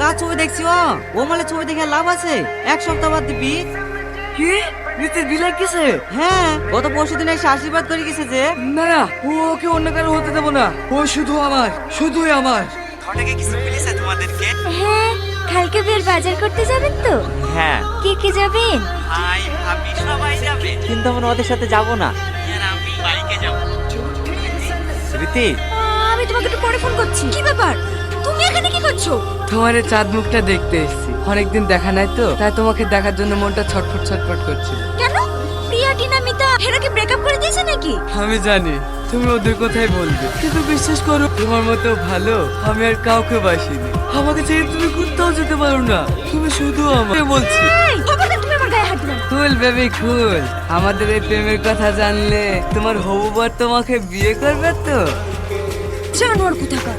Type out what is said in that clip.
কার ছবি দেখছি ও। ও মালে ছবি দেখে লাভ আছে। এক সপ্তাহ বাদ দিবি। কি? নিতে বিলাই কিসে? হ্যাঁ গত পরশু দিন এসে আশীর্বাদ করে গেছে যে। না না ও ওকে অন্য কারও হতে দেবো না। ও শুধু আমার শুধুই আমার। ঘটকে কিছু বলেছে তোমাদেরকে? হ্যাঁ কালকে বের বাজার করতে যাবেন তো? হ্যাঁ। কে কে যাবেন? ভাই ভাবি সবাই যাবে। কিন্তু আমরা ওদের সাথে যাব না। আমি বাইকে যাব। রীতি আমি তোমাকে একটু পরে ফোন করছি। কি ব্যাপার? এখানে কি করছ? তোমার এই চাঁদ মুখটা দেখতে এসেছি। অনেকদিন দেখা নাই তো তাই তোমাকে দেখার জন্য মনটা ছটফট ছটফট করছিল। কেন? প্রিয়া টিনা মিতা এরা কি ব্রেকআপ করে দিয়েছে নাকি? আমি জানি তুমি ওদের কথাই বলবে। কিন্তু বিশ্বাস করো তোমার মতো ভালো আমি আর কাউকে বাসিনি। আমাকে ছেড়ে তুমি কোথাও যেতে পারো না। তুমি শুধু আমার বলছি। এই খবরদার তুমি আমার গায়ে হাত দিবে না কুল বেবি কুল আমাদের এই প্রেমের কথা জানলে তোমার হবু বর তোমাকে বিয়ে করবে তো? জানোয়ার কোথাকার।